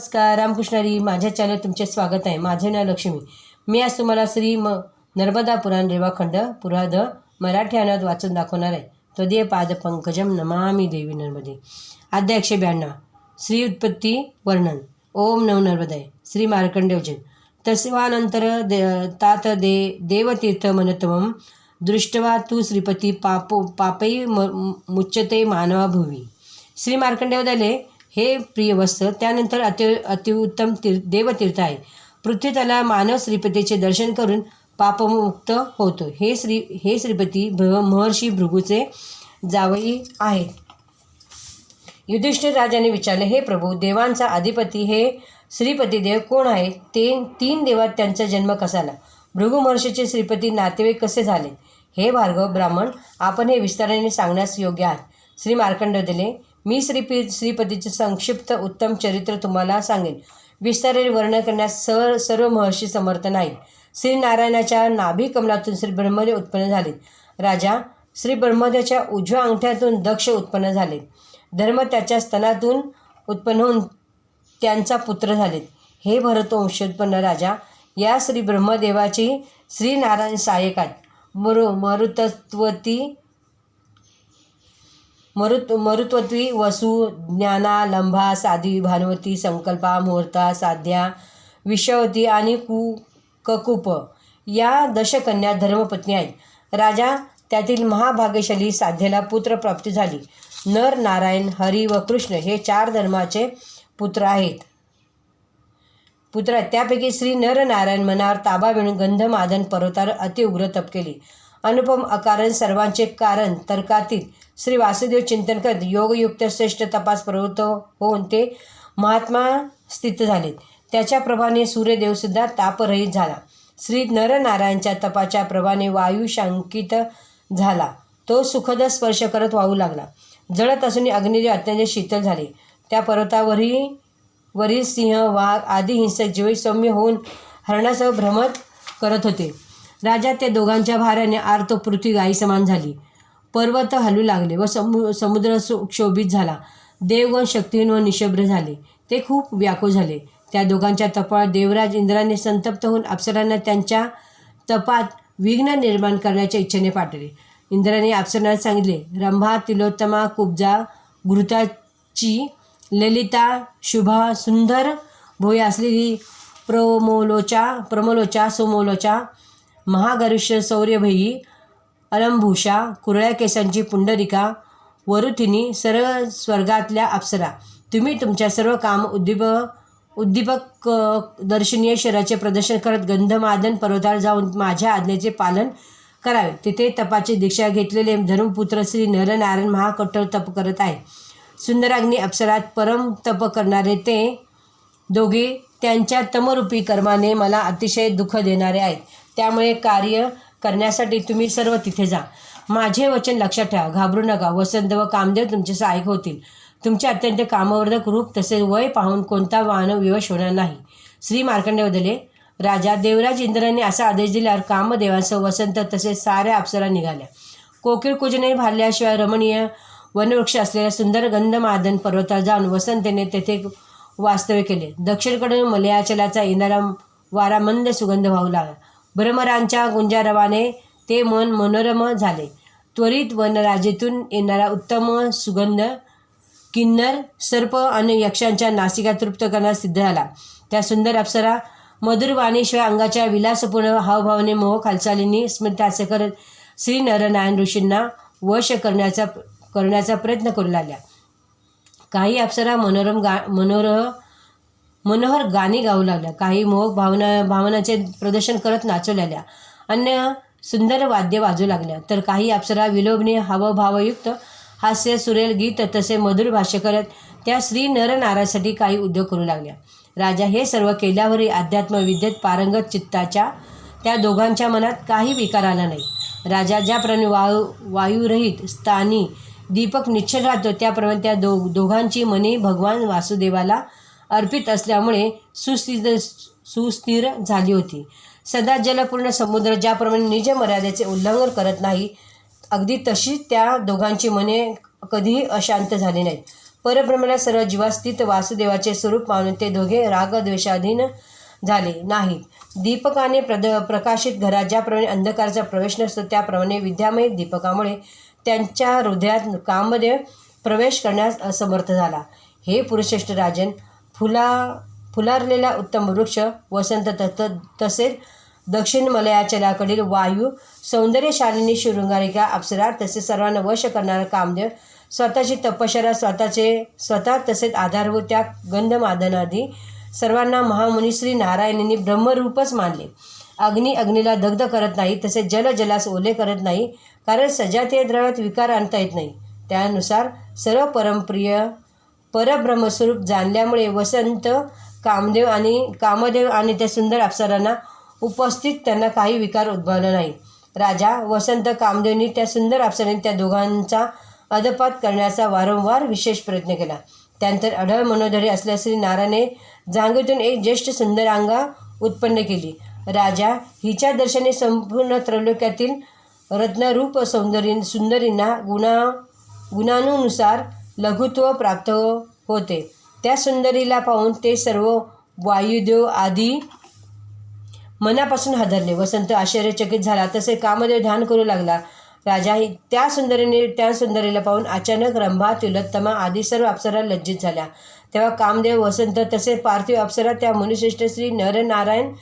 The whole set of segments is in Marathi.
नमस्कार रामकृष्णारी माझ्या चॅनल तुमचे स्वागत आहे. माझे नाव लक्ष्मी. मी आज तुम्हाला श्री म नर्मदा पुराण रेवाखंड पुराध मराठी वाचून दाखवणार आहे. त्वदीय पाद पंकजम नमामी देवी नर्मदे. अध्याय एकशे ब्याण्णव. श्री उत्पत्ती वर्णन. ओम नव नर्मदाय श्री मार्कंडेवजन तस्वानंतर दे तात दे देवतीर्थ मनतमं दृष्टवा तू श्रीपती पापो पापै म मुच्चते मानवा भुवी. श्री मार्कंडेवदाले हे प्रिय वस्त्र त्यानंतर अति अतिउत्तम तीर देवतीर्थ आहे. पृथ्वी त्याला मानव श्रीपतीचे दर्शन करून पापमुक्त होतो. हे श्री हे श्रीपती भ्र महर्षी भृगूचे जावई आहेत. युधिष्ठिर राजाने विचारले हे प्रभू देवांचा अधिपती हे श्रीपती देव कोण आहे? ते तीन देवात त्यांचा जन्म कसा आला महर्षीचे श्रीपती नातेवाईक कसे झाले? हे भार्गव ब्राह्मण आपण हे विस्ताराने सांगण्यास योग्य आहात. श्री मार्कंड दिले मी श्रीपी श्रीपतीचे संक्षिप्त उत्तम चरित्र तुम्हाला सांगेन. विस्तारेल वर्णन करण्यास सर सर्व महर्षी समर्थ नाही श्रीनारायणाच्या नाभी कमलातून श्री ब्रह्मदेव उत्पन्न झाले. राजा श्री ब्रह्मदेवाच्या उजव्या अंगठ्यातून दक्ष उत्पन्न झाले. धर्म त्याच्या स्तनातून उत्पन्न होऊन त्यांचा पुत्र झालेत हे भरतवंशोत्पन्न राजा या श्री ब्रह्मदेवाची श्रीनारायण नारायण आहेत मरु मरुतत्वती मरुत मरुत्वत्वी वसू ज्ञाना लंभा साधी भानुवती संकल्पा मुहूर्ता साध्या विषवती आणि कु ककुप या दशकन्या धर्मपत्नी आहेत. राजा त्यातील महाभाग्यशाली साध्येला पुत्रप्राप्ती झाली. नर नारायण हरी व कृष्ण हे चार धर्माचे पुत्र आहेत. पुत्र आहेत. त्यापैकी श्री नरनारायण मनावर ताबा मिळून गंधमादन पर्वतावर अतिउग्र तप केली. अनुपम अकारण सर्वांचे कारण तर्कातीत श्री वासुदेव चिंतन करत योगयुक्त श्रेष्ठ तपास प्रवृत्त होऊन ते महात्मा स्थित झालेत त्याच्या प्रभाने सूर्यदेवसुद्धा तापरहित झाला. श्री नरनारायणच्या तपाच्या प्रभाने वायू शांकित झाला. तो सुखद स्पर्श करत वाहू लागला. जळत असून अग्निदेव अत्यंत शीतल झाले. त्या पर्वतावरही वरील सिंह वाघ आदी हिंसक जीव सौम्य होऊन हरणासह भ्रमत करत होते. राजा त्या दोघांच्या भाराने आर्त पृथ्वी गाई समान झाली. पर्वत हलू लागले व समु समुद्र क्षोभित झाला. देवगण शक्तीहीन व निशभ्र झाले. ते खूप व्याकुळ झाले. त्या दोघांच्या तपात देवराज इंद्राने संतप्त होऊन अप्सरांना त्यांच्या तपात विघ्न निर्माण करण्याच्या इच्छेने पाठवले. इंद्राने अप्सरांना सांगितले रंभा तिलोत्तमा कुब्जा घृताची ललिता शुभा सुंदर भोय असलेली प्रमोलोचा प्रमोलोचा सोमोलोचा महागरुष्य सौर्यभयी अलंभूषा कुरळ्या केसांची पुंडरिका वरुथिनी सर्व स्वर्गातल्या अप्सरा. तुम्ही तुमच्या सर्व काम उद्दीप उद्दीपक दर्शनीय शरीराचे प्रदर्शन करत गंधमादन पर्वतावर जाऊन माझ्या आज्ञेचे पालन करावे. तिथे तपाची दीक्षा घेतलेले धर्मपुत्र श्री नरनारायण महाकठोर तप करत आहे. सुंदराग्नी अप्सरात परम तप करणारे ते दोघे त्यांच्या तमरूपी कर्माने मला अतिशय दुःख देणारे आहेत. त्यामुळे कार्य करण्यासाठी तुम्ही सर्व तिथे जा. माझे वचन लक्षात ठेवा. घाबरू नका. वसंत व कामदेव तुमचे सहाय्यक होतील. तुमचे अत्यंत कामवर्धक रूप तसेच वय पाहून कोणता वाहन विवश होणार नाही. श्री मार्कंडे बदले राजा देवराज इंद्राने असा आदेश दिल्यावर कामदेवांसह वसंत तसेच साऱ्या अप्सरा निघाल्या. कोकिळ कुजने भारल्याशिवाय रमणीय वनवृक्ष असलेल्या सुंदर गंधमादन पर्वताला जाऊन वसंतेने तेथे वास्तव्य केले. दक्षिणकडून मलयाचलाचा येणारा वारा मंद सुगंध वाहू लागला. भ्रमरांच्या गुंजारवाने ते मन मनोरम झाले. त्वरित वनराजेतून येणारा उत्तम सुगंध किन्नर सर्प आणि यक्षांच्या नासिका तृप्त करण्यास सिद्ध झाला. त्या सुंदर अप्सरा मधुरवाणीशिवाय अंगाच्या विलासपूर्ण हावभावाने मोहक हालचालींनी स्मृत्यास्य करत श्री नरनारायण ऋषींना वश करण्याचा करण्याचा प्रयत्न करू लागल्या. काही अप्सरा मनोरम गा मनोरह मनोहर गाणी गाऊ लागल्या. काही मोहक भावना भावनाचे प्रदर्शन करत नाचू लागल्या. अन्य सुंदर वाद्य वाजू लागल्या. तर काही अप्सरा विलोभनीय हावभावयुक्त हास्य सुरेल गीत तसे मधुर भाष्य करत त्या श्री नरनारासाठी काही उद्योग करू लागल्या. राजा हे सर्व केल्यावरही अध्यात्म विद्येत पारंगत चित्ताच्या त्या दोघांच्या मनात काही विकार आला नाही. राजा ज्याप्रमाणे वायू वायुरहित स्थानी दीपक निश्चल राहतो त्याप्रमाणे त्या दो दोघांची मने भगवान वासुदेवाला अर्पित असल्यामुळे सुस्थिर सुस्थिर झाली होती. सदा जलपूर्ण समुद्र ज्याप्रमाणे निज मर्यादेचे उल्लंघन करत नाही अगदी तशीच त्या दोघांची मने कधीही अशांत झाली नाहीत. परब्रह्मला सर्व जीवास्थित वासुदेवाचे स्वरूप मानून ते दोघे रागद्वेषाधीन झाले नाहीत. दीपकाने प्रद प्रकाशित घरात ज्याप्रमाणे अंधकाराचा प्रवेश नसतो त्याप्रमाणे विद्यामय दीपकामुळे त्यांच्या हृदयात कामदेव प्रवेश करण्यास असमर्थ झाला. हे पुरुषश्रेष्ठ राजन फुला फुलारलेला उत्तम वृक्ष वसंत तत तसेच दक्षिण मलयाचलाकडील वायू सौंदर्यशालिनी शृंगारिका अप्सरा तसेच सर्वांना वश करणारा कामदेव स्वतःची तपश्चर्या स्वतःचे स्वतः तसेच आधारभूत त्या गंधमादनादी सर्वांना महामुनी श्री नारायणांनी ब्रह्मरूपच मानले. अग्नी अग्नीला दग्ध करत नाही तसेच जल जलास ओले करत नाही कारण सजातीय द्रव्यात विकार आणता येत नाही. त्यानुसार सर्व परमप्रिय परब्रह्मस्वरूप जाणल्यामुळे वसंत कामदेव आणि कामदेव आणि त्या सुंदर अप्सरांना उपस्थित त्यांना काही विकार उद्भवला नाही. राजा वसंत कामदेवनी त्या सुंदर अप्सरांनी त्या दोघांचा अदपात करण्याचा वारंवार विशेष प्रयत्न केला. त्यानंतर अढळ मनोधरी असल्या श्री नारायणे जांगेतून एक ज्येष्ठ सुंदरांगा उत्पन्न केली. राजा हिच्या दर्शने संपूर्ण त्रैलोक्यातील रत्नरूप सौंदर्य सुंदरींना गुणा गुणानुसार लघुत्व प्राप्त होते. त्या सुंदरीला पाहून ते सर्व वायुदेव आदी मनापासून हादरले. वसंत आश्चर्यचकित झाला. तसे कामदेव ध्यान करू लागला. राजा ही त्या सुंदरीने त्या सुंदरीला पाहून अचानक रंभा तिलोत्तमा आदी सर्व अप्सरा लज्जित झाल्या. तेव्हा कामदेव वसंत तसे पार्थिव अप्सरा त्या मुनिश्रेष्ठ श्री नरनारायण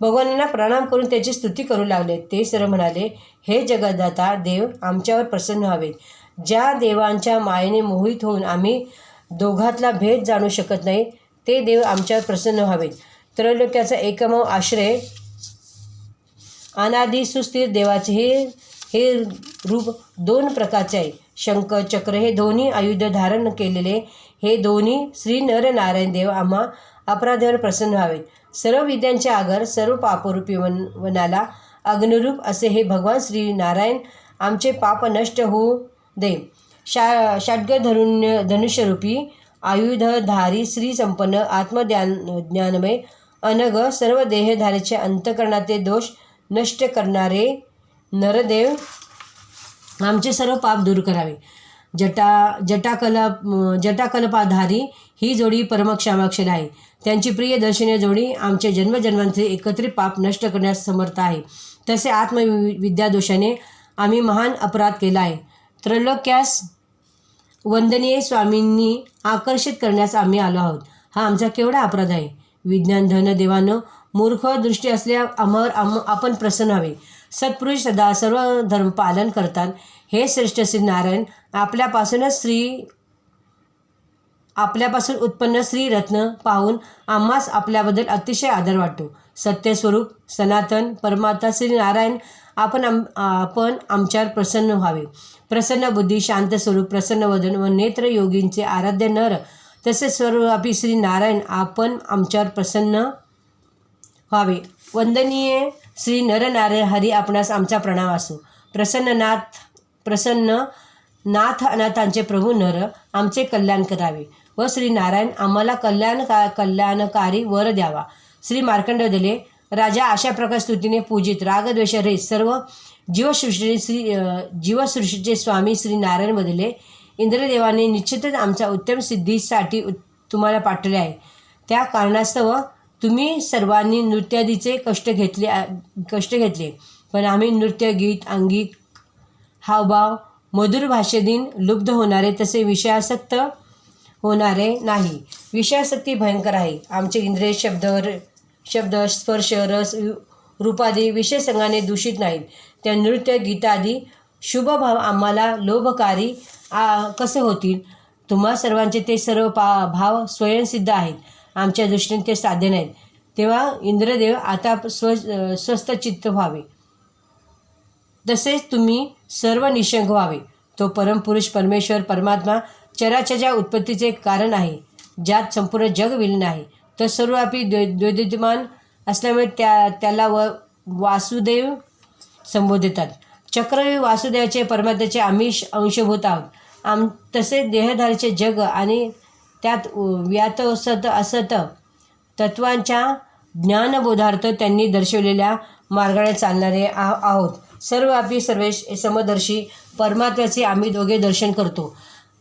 भगवानांना प्रणाम करून त्याची स्तुती करू लागले. ते सर्व म्हणाले हे जगदाता देव आमच्यावर प्रसन्न व्हावेत. ज्या देवांच्या मायेने मोहित होऊन आम्ही दोघातला भेद जाणू शकत नाही ते देव आमच्यावर प्रसन्न व्हावेत. त्रैलोक्याचा एकमेव आश्रय अनादी सुस्थिर देवाचे हे हे रूप दोन प्रकारचे आहे. शंख चक्र हे दोन्ही आयुध धारण केलेले हे दोन्ही श्री नरनारायण देव आम्हा अपराधावर प्रसन्न व्हावेत. सर्व विद्यांच्या आगर सर्व पापरूपी वन वनाला अग्निरूप असे हे भगवान श्री नारायण आमचे पाप नष्ट होऊ दे. शा षड्ग धरुण धनुष्यरूपी आयुधधारी श्री संपन्न आत्मज्ञान ज्ञानमय अनग सर्व देहधारीचे अंतकरणाचे दोष नष्ट करणारे नरदेव आमचे सर्व पाप दूर करावे. जटा जटाकलप जटाकल्पाधारी ही जोडी परमक्षामाक्षर आहे त्यांची प्रिय दर्शनीय जोडी आमचे जन्मजन्मांचे एकत्रित पाप नष्ट करण्यास समर्थ आहे. तसे आत्मविद्यादोषाने आम्ही महान अपराध केला आहे. त्रैलोक्यास वंदनीय स्वामींनी आकर्षित करण्यास आम्ही आलो आहोत. हा आमचा केवढा अपराध आहे? विज्ञान धन देवानं मूर्ख दृष्टी असल्या अमर आम आपण प्रसन्न व्हावे सत्पुरुष सदा सर्व धर्म पालन करतात. हे श्रेष्ठ श्री नारायण आपल्यापासूनच श्री आपल्यापासून उत्पन्न श्रीरत्न पाहून आम्हास आपल्याबद्दल अतिशय आदर वाटतो. सत्यस्वरूप सनातन परमात्मा श्री नारायण आपण आम आपण आमच्यावर प्रसन्न व्हावे. प्रसन्न बुद्धी शांत स्वरूप प्रसन्न वदन व नेत्र योगींचे आराध्य नर. तसेच सर्वव्यापी श्री नारायण आपण आमच्यावर प्रसन्न व्हावे. वंदनीय श्री नरनारायण हरी आपणास आमचा प्रणाम असो. प्रसन्ननाथ प्रसन्न नाथ अनाथांचे प्रभू नर आमचे कल्याण करावे व श्री नारायण आम्हाला कल्याण का कल्याणकारी वर द्यावा. श्री मार्कंड दिले राजा अशा प्रकार स्तुतीने पूजित रागद्वेषरे सर्व जीवसृष्टी श्री जीवसृष्टीचे स्वामी श्री नारायण बदले. इंद्रदेवाने निश्चितच आमच्या उत्तम सिद्धीसाठी तुम्हाला पाठवले आहे. त्या कारणास्तव तुम्ही सर्वांनी नृत्यादीचे कष्ट घेतले कष्ट घेतले. पण आम्ही नृत्य गीत अंगिक हावभाव मधुर भाषेदिन लुब्ध होणारे तसे विषयासक्त होणारे नाही. विषयासक्ती भयंकर आहे. आमचे इंद्रिय शब्दावर शब्द स्पर्श रस रूपादी विशेषंगाने संघाने दूषित नाहीत. त्या नृत्य गीतादी शुभभाव आम्हाला लोभकारी आ कसे होतील? तुम्हा सर्वांचे ते सर्व पा भाव स्वयंसिद्ध आहेत. आमच्या दृष्टीने ते साध्य नाहीत. तेव्हा इंद्रदेव आता स्व स्वस्थ चित्त व्हावे. तसेच तुम्ही सर्व निशंक व्हावे. तो परमपुरुष परमेश्वर परमात्मा चराचच्या उत्पत्तीचे कारण आहे ज्यात संपूर्ण जग विलीन आहे तर सर्वव्यापी द्वै द्वैद्यमान असल्यामुळे त्या त्याला व वासुदेव संबोधितात. चक्रवी वासुदेवाचे परमात्म्याचे आम्ही अंशभूत आहोत. आम तसे देहधारीचे जग आणि त्यात व्यात सत असत तत्वांच्या ज्ञानबोधार्थ त्यांनी दर्शवलेल्या मार्गाने चालणारे आ आहोत. सर्वव्यापी सर्वेश समदर्शी परमात्म्याचे आम्ही दोघे दर्शन करतो.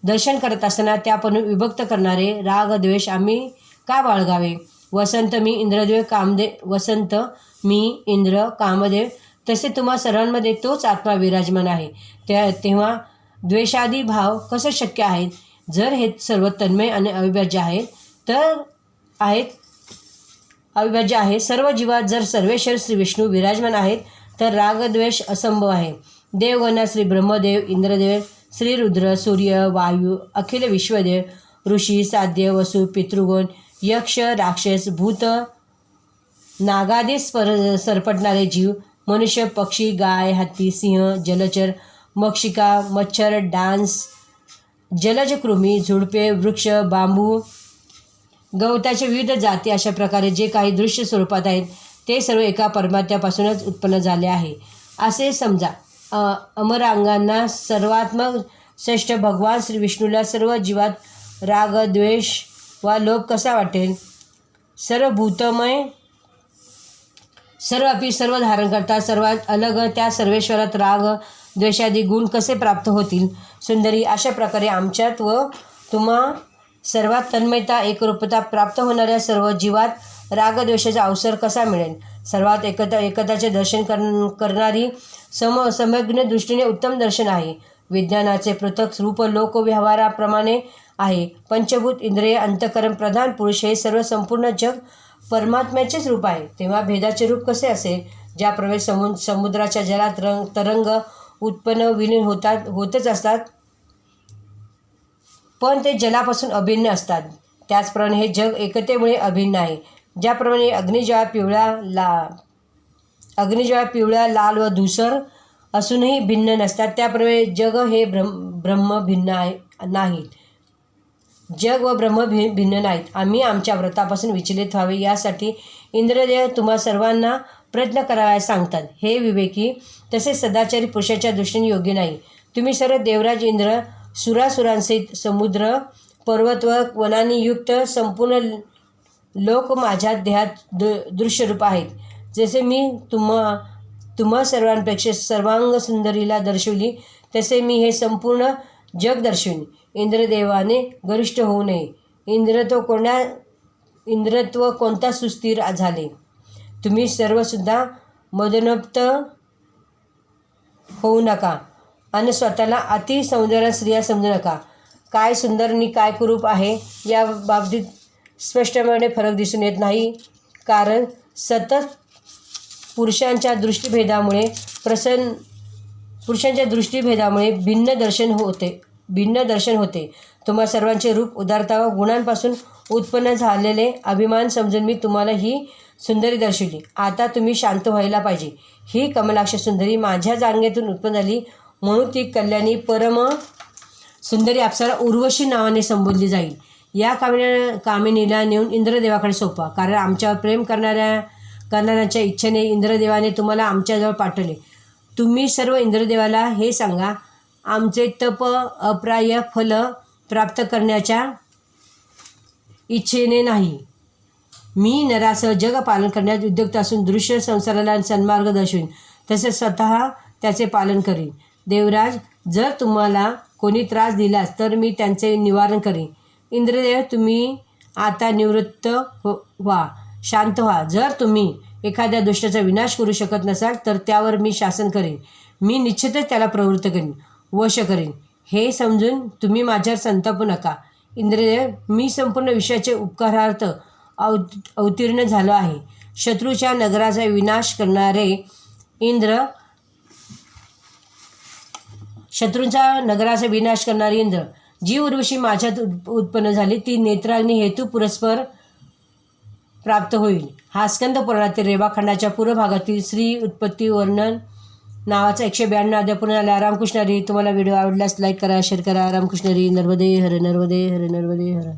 दर्शन करत असताना त्यापण विभक्त करणारे राग द्वेष आम्ही का बाळगावे? वसंत मी इंद्रदेव कामदेव वसंत मी इंद्र कामदेव तसे तुम्हा सर्वांमध्ये तोच आत्मा विराजमान आहे. त्या तेव्हा द्वेषादी भाव कसं शक्य आहेत? जर हे सर्व तन्मय आणि अविभाज्य आहेत तर आहेत अविभाज्य आहे. सर्व जीवात जर सर्वेश्वर श्री विष्णू विराजमान आहेत तर रागद्वेष असंभव आहे. देवगणा श्री ब्रह्मदेव इंद्रदेव श्री रुद्र सूर्य वायू अखिल विश्वदेव ऋषी साध्य वसु पितृगण यक्ष राक्षस भूत नागादी स्पर सरपटणारे जीव मनुष्य पक्षी गाय हत्ती सिंह जलचर मक्षिका मच्छर डान्स जलज कृमी झुडपे वृक्ष बांबू गवताचे विविध जाती अशा प्रकारे जे काही दृश्य स्वरूपात आहेत ते सर्व एका परमात्म्यापासूनच उत्पन्न झाले आहे. असे समजा अमरांगांना सर्वात्मक श्रेष्ठ भगवान श्री विष्णूला सर्व जीवात राग द्वेष वा लोभ कसा वाटेल? सर्व भूतमय सर्व अपि सर्व धारण करतात सर्वात अलग त्या सर्वेश्वरात राग द्वेषादी गुण कसे प्राप्त होतील? सुंदरी अशा प्रकारे आमच्यात व तुम्हा सर्वात तन्मयता एकरूपता प्राप्त होणाऱ्या सर्व जीवात रागद्वेषाचा अवसर कसा मिळेल? सर्वात एकता एकताचे दर्शन कर करणारी सम समग्र दृष्टीने उत्तम दर्शन आहे. विज्ञानाचे पृथक रूप लोकव्यवहाराप्रमाणे आहे. पंचभूत इंद्रिय अंतकरण प्रधान पुरुष हे सर्व संपूर्ण जग परमात्म्याचेच रूप आहे. तेव्हा भेदाचे रूप कसे असेल? ज्याप्रमाणे समु समुद्राच्या जलात रंग तरंग उत्पन्न विलीन होतात होतच असतात. पण ते जलापासून अभिन्न असतात. त्याचप्रमाणे हे जग एकतेमुळे अभिन्न आहे. ज्याप्रमाणे अग्निज्वाळा पिवळा ला अग्निज्वाळा पिवळा लाल व धुसर असूनही भिन्न नसतात. त्याप्रमाणे जग हे ब्रह्म ब्रह्म भिन्न आहे नाहीत. जग व ब्रह्म भि भिन्न नाहीत. आम्ही आमच्या व्रतापासून विचलित व्हावे यासाठी इंद्रदेव तुम्हा सर्वांना प्रयत्न करावयास सांगतात. हे विवेकी तसेच सदाचारी पुरुषाच्या दृष्टीने योग्य नाही. तुम्ही सर्व देवराज इंद्र सुरासुरांसहित समुद्र पर्वत व वनांनी युक्त संपूर्ण लोक माझ्या देहात दृ दृश्यरूप आहेत. जसे मी तुम्हा तुम्हा सर्वांपेक्षा सर्वांग सुंदरीला दर्शवली तसे मी हे संपूर्ण जग इंद्रदेवाने गरिष्ठ होऊ नये. इंद्रत्व कोणा इंद्रत्व कोणता सुस्थिर झाले? तुम्ही सर्वसुद्धा मदनोप्त होऊ नका आणि स्वतःला अति सौंदर्य स्त्रिया समजू नका. काय सुंदर आणि काय कुरूप आहे या बाबतीत स्पष्टपणे फरक दिसून येत नाही. कारण सतत पुरुषांच्या दृष्टीभेदामुळे प्रसन्न पुरुषांच्या दृष्टीभेदामुळे भिन्न दर्शन होते भिन्न दर्शन होते. तुम्हा सर्वांचे रूप उदारता व गुणांपासून उत्पन्न झालेले अभिमान समजून मी तुम्हाला ही सुंदरी दर्शवली. आता तुम्ही शांत व्हायला पाहिजे. ही कमलाक्ष सुंदरी माझ्या जांगेतून उत्पन्न झाली म्हणून ती कल्याणी परम सुंदरी अप्सरा उर्वशी नावाने संबोधली जाईल. या कामिनी कामिनीला नेऊन इंद्रदेवाकडे सोपा कारण आमच्यावर प्रेम करणाऱ्या करणाऱ्यांच्या इच्छेने इंद्रदेवाने तुम्हाला आमच्याजवळ पाठवले. तुम्ही सर्व इंद्रदेवाला हे सांगा आमचे तप अप्राय फल प्राप्त करण्याच्या इच्छेने नाही. मी नरासह जग पालन करण्यात उद्युक्त असून दृश्य संसाराला सन्मार्ग दर्शवीन तसेच स्वतः त्याचे पालन करीन. देवराज जर तुम्हाला कोणी त्रास दिलास तर मी त्यांचे निवारण करीन. इंद्रदेव तुम्ही आता निवृत्त हो व्हा शांत व्हा. जर तुम्ही एखाद्या दुष्टाचा विनाश करू शकत नसाल तर त्यावर मी शासन करेन. मी निश्चितच त्याला प्रवृत्त करीन वश करेन. हे समजून तुम्ही माझ्यावर संतापू नका. इंद्रदेव मी संपूर्ण विषयाचे उपकारार्थ अव अवतीर्ण झालो आहे. शत्रूच्या नगराचा विनाश करणारे इंद्र शत्रूंचा नगराचा विनाश करणारे इंद्र जी उर्वशी माझ्यात उत् उत्पन्न झाली ती नेत्राग्नी हेतू पुरस्पर प्राप्त होईल. हा स्कंद पुराणातील रेवाखंडाच्या पूर्व भागातील श्री उत्पत्ती वर्णन नावाचा एकशे ब्याण्णव अध्याय पूर्ण झाला रामकृष्णरी तुम्हाला व्हिडिओ आवडल्यास लाईक करा शेअर करा. रामकृष्ण हरी नर्मदे हर नर्मदे हर नर्मदे हर.